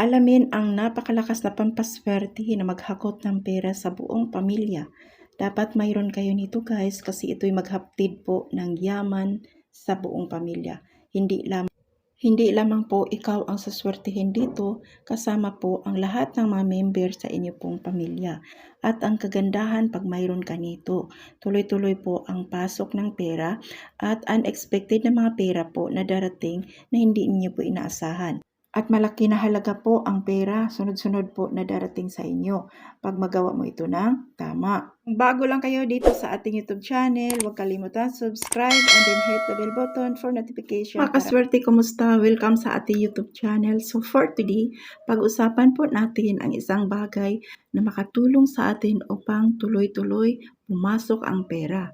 Alamin ang napakalakas na pampaswerte na maghakot ng pera sa buong pamilya. Dapat mayroon kayo nito guys kasi ito'y maghaptid po ng yaman sa buong pamilya. Hindi lamang hindi lamang po ikaw ang saswertihin dito, kasama po ang lahat ng mga member sa inyo pong pamilya. At ang kagandahan pag mayroon ka nito, tuloy-tuloy po ang pasok ng pera at unexpected na mga pera po na darating na hindi niyo po inaasahan. At malaki na halaga po ang pera, sunod-sunod po na darating sa inyo pag magawa mo ito ng tama. Bago lang kayo dito sa ating YouTube channel, huwag kalimutan subscribe and then hit the bell button for notification. Mga kaswerte, kumusta? Welcome sa ating YouTube channel. So for today, pag-usapan po natin ang isang bagay na makatulong sa atin upang tuloy-tuloy pumasok ang pera.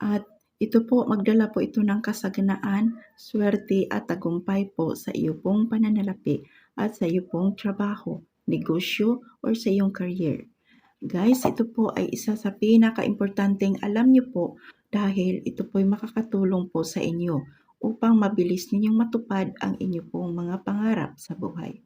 At ito po, magdala po ito ng kasaganaan, swerte at tagumpay po sa iyo pong pananalapi at sa iyo pong trabaho, negosyo, or sa iyong career. Guys, ito po ay isa sa pinaka-importanteng alam niyo po dahil ito po ay makakatulong po sa inyo upang mabilis ninyong matupad ang inyo pong mga pangarap sa buhay.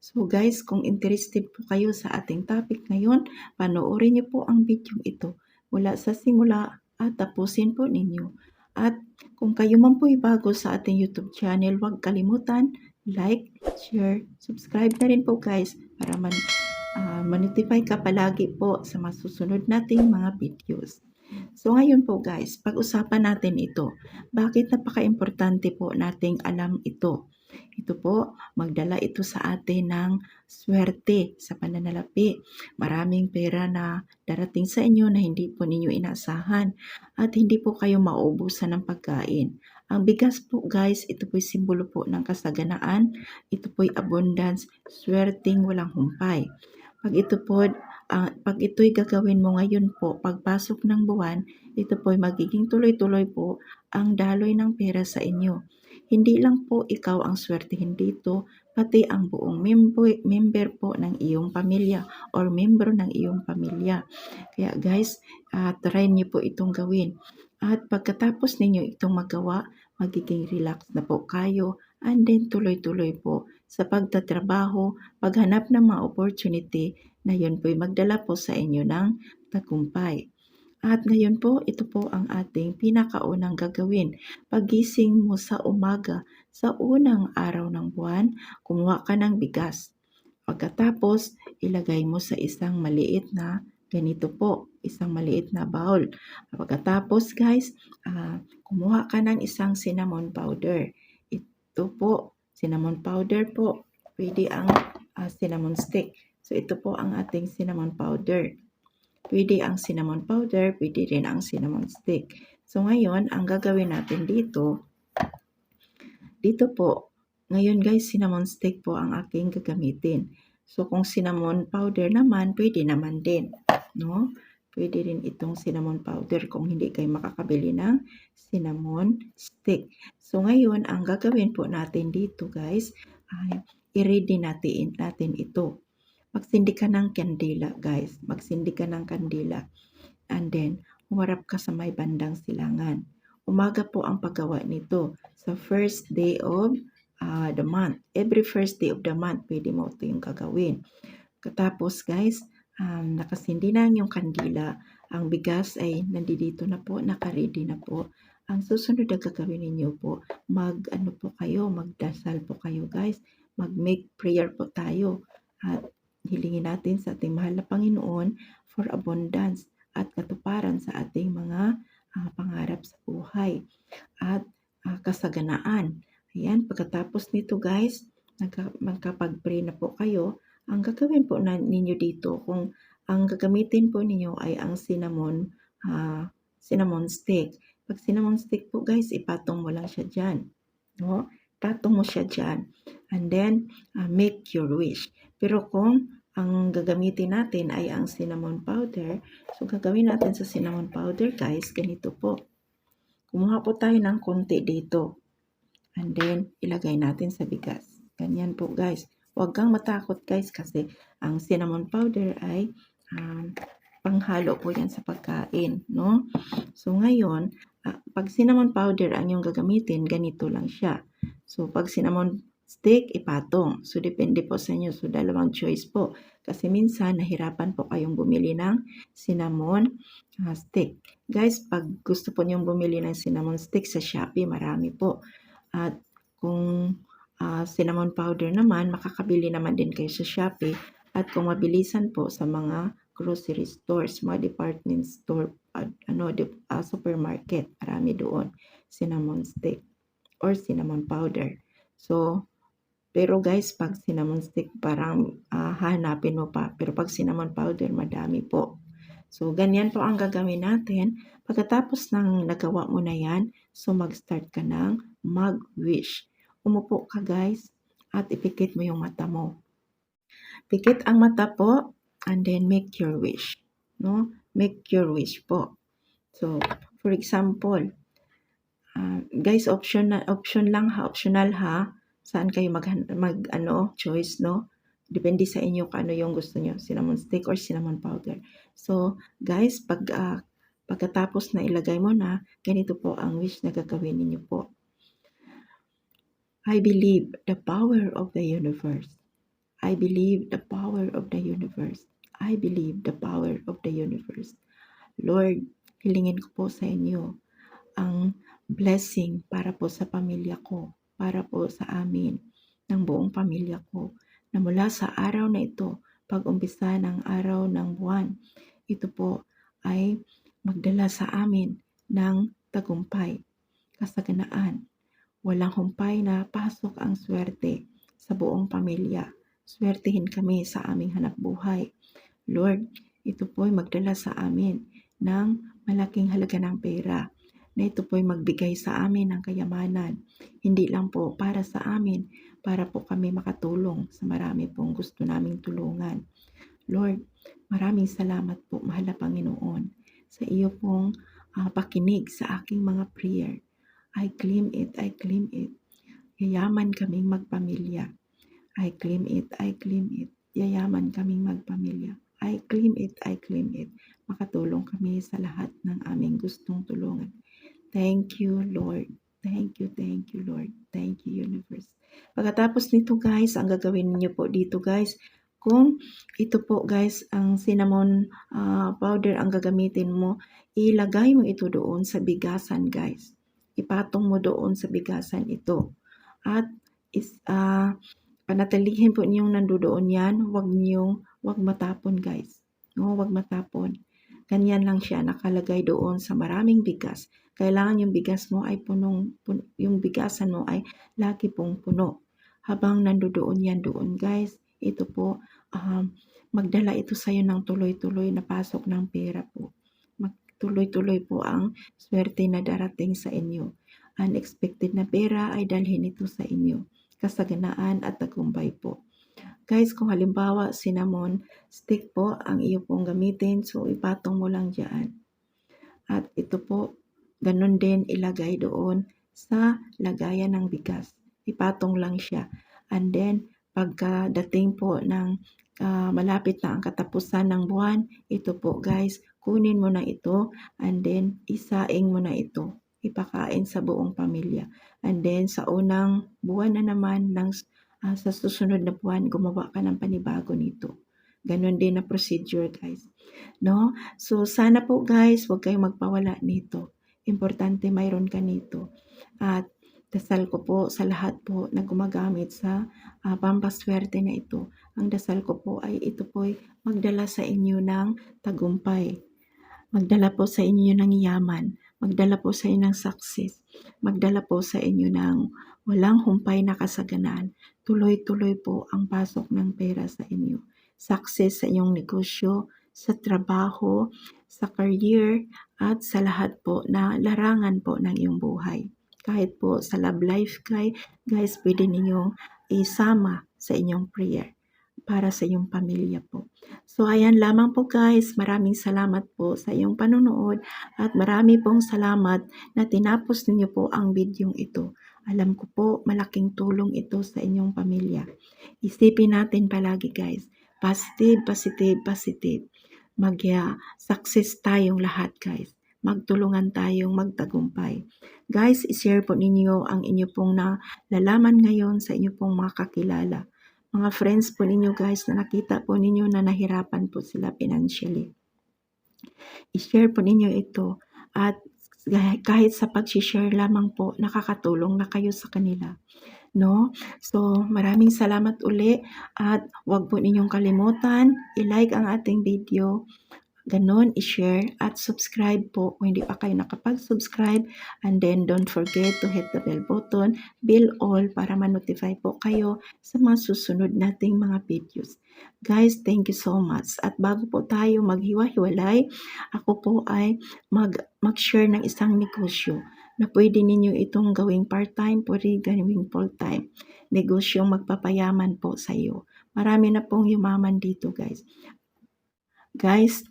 So guys, kung interested po kayo sa ating topic ngayon, panoorin niyo po ang video ito mula sa simula at tapusin po ninyo. At kung kayo man po'y bago sa ating YouTube channel, huwag kalimutan, like, share, subscribe na rin po guys para man, uh, manotify ka palagi po sa masusunod nating mga videos. So ngayon po guys, pag-usapan natin ito. Bakit napaka-importante po nating alam ito? Ito po, magdala ito sa atin ng swerte sa pananalapi. Maraming pera na darating sa inyo na hindi po ninyo inaasahan at hindi po kayo maubusan ng pagkain. Ang bigas po guys, ito po'y simbolo po ng kasaganaan. Ito po'y abundance, swerting walang humpay. Pag ito po, uh, pag ito'y gagawin mo ngayon po, pagpasok ng buwan, ito po'y magiging tuloy-tuloy po ang daloy ng pera sa inyo. Hindi lang po ikaw ang swertihin dito, pati ang buong member, member po ng iyong pamilya or membro ng iyong pamilya. Kaya guys, uh, try niyo po itong gawin. At pagkatapos ninyo itong magawa, magiging relax na po kayo and then tuloy-tuloy po sa pagtatrabaho, paghanap ng mga opportunity na yun po'y magdala po sa inyo ng tagumpay. At ngayon po, ito po ang ating pinakaunang gagawin. Pagising mo sa umaga, sa unang araw ng buwan, kumuha ka ng bigas. Pagkatapos, ilagay mo sa isang maliit na ganito po, isang maliit na bowl. Pagkatapos guys, uh, kumuha ka ng isang cinnamon powder. Ito po, cinnamon powder po. Pwede ang uh, cinnamon stick. So ito po ang ating cinnamon powder. Pwede ang cinnamon powder, pwede rin ang cinnamon stick. So ngayon, ang gagawin natin dito, dito po, ngayon guys, cinnamon stick po ang aking gagamitin. So kung cinnamon powder naman, pwede naman din. No? Pwede rin itong cinnamon powder kung hindi kayo makakabili ng cinnamon stick. So ngayon, ang gagawin po natin dito guys, ay i-ready natin, natin ito magsindi ka ng kandila, guys. Magsindi ka ng kandila. And then, humarap ka sa may bandang silangan. Umaga po ang paggawa nito. Sa first day of uh, the month. Every first day of the month, pwede mo ito yung gagawin. Katapos, guys, um, nakasindi na yung kandila. Ang bigas ay nandito na po, nakaready na po. Ang susunod na gagawin ninyo po, mag ano po kayo, magdasal po kayo guys, mag-make prayer po tayo. At Hilingin natin sa ating mahal na Panginoon for abundance at katuparan sa ating mga uh, pangarap sa buhay at uh, kasaganaan. Ayan, pagkatapos nito guys, magkapag-pray na po kayo, ang gagawin po na ninyo dito kung ang gagamitin po ninyo ay ang cinnamon uh, cinnamon stick. Pag cinnamon stick po guys, ipatong mo lang siya dyan. No? Patong mo siya dyan. And then, uh, make your wish. Pero kung ang gagamitin natin ay ang cinnamon powder. So, gagawin natin sa cinnamon powder, guys, ganito po. Kumuha po tayo ng konti dito. And then, ilagay natin sa bigas. Ganyan po, guys. Huwag kang matakot, guys, kasi ang cinnamon powder ay um, panghalo po yan sa pagkain, no? So, ngayon, uh, pag cinnamon powder ang yung gagamitin, ganito lang siya. So, pag cinnamon stick, ipatong. So, depende po sa inyo. So, dalawang choice po. Kasi minsan, nahirapan po kayong bumili ng cinnamon ah, stick. Guys, pag gusto po niyong bumili ng cinnamon stick sa Shopee, marami po. At kung ah, cinnamon powder naman, makakabili naman din kayo sa Shopee. At kung mabilisan po sa mga grocery stores, mga department store, at ano, ah, supermarket, marami doon, cinnamon stick or cinnamon powder. So, pero guys, pag cinnamon stick, parang ah, hanapin mo pa. Pero pag cinnamon powder, madami po. So, ganyan po ang gagawin natin. Pagkatapos ng nagawa mo na yan, so mag-start ka ng mag-wish. Umupo ka guys at ipikit mo yung mata mo. Pikit ang mata po and then make your wish. No? Make your wish po. So, for example, ah, guys, option na option lang ha, optional ha. Saan kayo mag, mag ano, choice, no? Depende sa inyo kung ano yung gusto nyo, cinnamon stick or cinnamon powder. So, guys, pag ah, pagkatapos na ilagay mo na, ganito po ang wish na gagawin ninyo po. I believe the power of the universe. I believe the power of the universe. I believe the power of the universe. Lord, hilingin ko po sa inyo ang blessing para po sa pamilya ko, para po sa amin, ng buong pamilya ko, na mula sa araw na ito, pag-umpisa ng araw ng buwan, ito po ay magdala sa amin ng tagumpay, kasaganaan. Walang humpay na pasok ang swerte sa buong pamilya. Swertihin kami sa aming hanap buhay. Lord, ito po ay magdala sa amin ng malaking halaga ng pera na ito po ay magbigay sa amin ng kayamanan. Hindi lang po para sa amin, para po kami makatulong sa marami pong gusto naming tulungan. Lord, maraming salamat po, mahal na Panginoon, sa iyo pong ah, pakinig sa aking mga prayer. I claim it, I claim it. Yayaman kaming magpamilya. I claim it, I claim it. Yayaman kaming magpamilya. I claim it, I claim it. Makatulong kami sa lahat ng aming gustong tulungan. Thank you, Lord. Thank you, thank you, Lord. Thank you, universe. Pagkatapos nito, guys, ang gagawin niyo po dito, guys, kung ito po, guys, ang cinnamon ah, powder ang gagamitin mo, ilagay mo ito doon sa bigasan, guys. Ipatong mo doon sa bigasan ito. At is, ah, panatilihin po niyong nandoon yan, huwag niyong, huwag matapon, guys. No, huwag matapon. Ganyan lang siya, nakalagay doon sa maraming bigas. Kailangan yung bigas mo ay punong, pun- yung bigasan mo ay lagi pong puno. Habang nandoon yan doon, guys, ito po, um, magdala ito sa'yo ng tuloy-tuloy na pasok ng pera po. Magtuloy-tuloy po ang swerte na darating sa inyo. Unexpected na pera ay dalhin ito sa inyo. Kasaganaan at tagumpay po. Guys, kung halimbawa cinnamon stick po ang iyo pong gamitin, so ipatong mo lang dyan. At ito po, ganun din ilagay doon sa lagayan ng bigas. Ipatong lang siya. And then, pagkadating po ng ah, malapit na ang katapusan ng buwan, ito po guys, kunin mo na ito and then isaing mo na ito. Ipakain sa buong pamilya. And then, sa unang buwan na naman ng ah, sa susunod na buwan, gumawa ka ng panibago nito. Ganon din na procedure, guys. No? So, sana po, guys, huwag kayong magpawala nito. Importante mayroon ka nito. At dasal ko po sa lahat po na gumagamit sa ah, pampaswerte na ito. Ang dasal ko po ay ito po ay magdala sa inyo ng tagumpay. Magdala po sa inyo ng yaman. Magdala po sa inyo ng success. Magdala po sa inyo ng walang humpay na kasaganaan. Tuloy-tuloy po ang pasok ng pera sa inyo. Success sa inyong negosyo, sa trabaho, sa career, at sa lahat po na larangan po ng iyong buhay. Kahit po sa love life, guys, guys pwede ninyong isama sa inyong prayer para sa iyong pamilya po. So, ayan lamang po guys. Maraming salamat po sa iyong panonood at marami pong salamat na tinapos ninyo po ang bidyong ito. Alam ko po, malaking tulong ito sa inyong pamilya. Isipin natin palagi guys, positive, positive, positive. Mag-success tayong lahat guys. magtulungan tayong magtagumpay. Guys, ishare po ninyo ang inyo pong nalalaman ngayon sa inyo pong mga kakilala. Mga friends po ninyo guys na nakita po ninyo na nahirapan po sila financially. I-share po ninyo ito at kahit sa pag-share lamang po, nakakatulong na kayo sa kanila. No? So, maraming salamat uli at huwag po ninyong kalimutan, i-like ang ating video, ganon, i-share at subscribe po kung hindi pa kayo nakapag-subscribe and then don't forget to hit the bell button, bell all para ma-notify po kayo sa mga susunod nating mga videos. Guys, thank you so much. At bago po tayo maghiwa-hiwalay, ako po ay mag, mag-share ng isang negosyo na pwede ninyo itong gawing part-time, pwede gawing full-time. Negosyong magpapayaman po sa iyo. Marami na pong yumaman dito guys. Guys,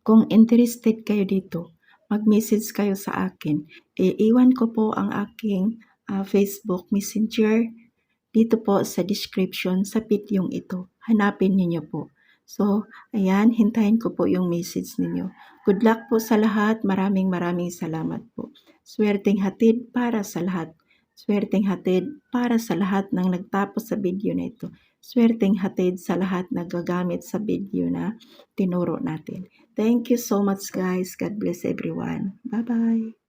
kung interested kayo dito, mag-message kayo sa akin. Iiwan ko po ang aking ah, Facebook Messenger dito po sa description sa videong ito. Hanapin ninyo po. So, ayan, hintayin ko po yung message ninyo. Good luck po sa lahat. Maraming maraming salamat po. Swerteng hatid para sa lahat. Swerteng hatid para sa lahat ng nagtapos sa video na ito. Swerteng hatid sa lahat na gagamit sa video na tinuro natin. Thank you so much guys. God bless everyone. Bye-bye.